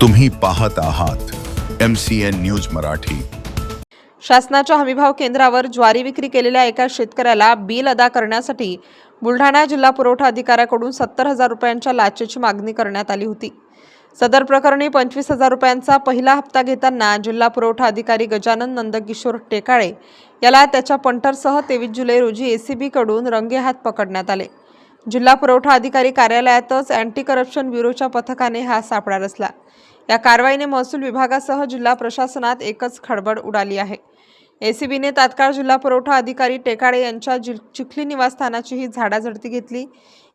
तुम्ही पाहत आहात M C N news Marathi. शासनाच्या हमीभाव केंद्रावर ज्वारी विक्री केलेल्या एका शेतकऱ्याला बिल अदा करण्यासाठी बुलढाणा जिल्हा पुरवठा अधिकाऱ्याकडून सत्तर हजार रुपयांच्या लाचेची मागणी करण्यात आली होती. सदर प्रकरणी पंचवीस हजार रुपयांचा पहिला हप्ता घेताना जिल्हा पुरवठा अधिकारी गजानन नंदकिशोर टेकाळे याला त्याच्या पंटरसह तेवीस जुलै रोजी एसीबीकडून रंगेहात पकडण्यात आले. जिल्हा पुरवठा अधिकारी कार्यालयातच अँटी करप्शन ब्युरोच्या पथकाने हा सापळा रचला. या कारवाईने महसूल विभागासह जिल्हा प्रशासनात एकच खडबड उडाली आहे. एसीबीने तात्काळ जिल्हा पुरवठा अधिकारी टेकाळे यांच्या जि चिखली निवासस्थानाचीही झाडाझडती घेतली.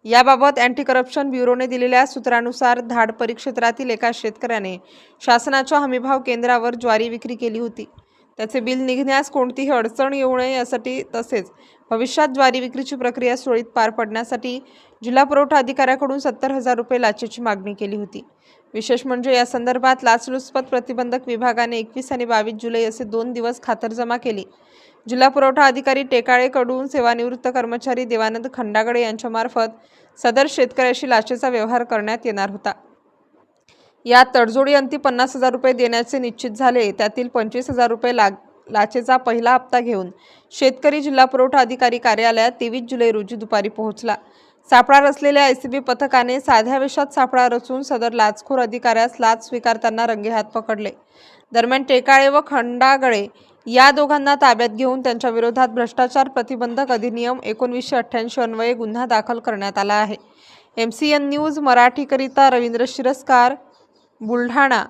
याबाबत अँटी करप्शन ब्युरोने दिलेल्या सूत्रानुसार धाड परिक्षेत्रातील एका शेतकऱ्याने शासनाच्या हमीभाव केंद्रावर ज्वारी विक्री केली होती. त्याचे बिल निघण्यास कोणतीही अडचण येऊ नये यासाठी तसेच भविष्यात ज्वारी विक्रीची प्रक्रिया सुरळीत पार पडण्यासाठी जिल्हा पुरवठा अधिकाऱ्याकडून सत्तर हजार रुपये लाचेची मागणी केली होती. विशेष म्हणजे या संदर्भात लाचलुचपत प्रतिबंधक विभागाने एकवीस आणि बावीस जुलै असे दोन दिवस खातरजमा केली. जिल्हा पुरवठा अधिकारी टेकाळेकडून सेवानिवृत्त कर्मचारी देवानंद खंडागडे यांच्यामार्फत सदर शेतकऱ्याशी लाचेचा व्यवहार करण्यात येणार होता. या तडजोडी अंती पन्नास हजार रुपये देण्याचे निश्चित झाले. त्यातील पंचवीस हजार रुपये ला लाचेचा पहिला हप्ता घेऊन शेतकरी जिल्हा पुरवठा अधिकारी कार्यालयात तेवीस जुलै रोजी दुपारी पोहोचला. सापळा रचलेल्या एसीबी पथकाने साध्या वेशात सापळा रचून सदर लाचखोर अधिकाऱ्यास लाच स्वीकारताना रंगेहात पकडले. दरम्यान टेकाळे व खंडागळे या दोघांना ताब्यात घेऊन त्यांच्या विरोधात भ्रष्टाचार प्रतिबंधक अधिनियम एकोणवीसशे अठ्ठ्याऐंशी अन्वये गुन्हा दाखल करण्यात आला आहे. एम सी एन न्यूज मराठीकरिता रवींद्र शिरस्कार बुलढाणा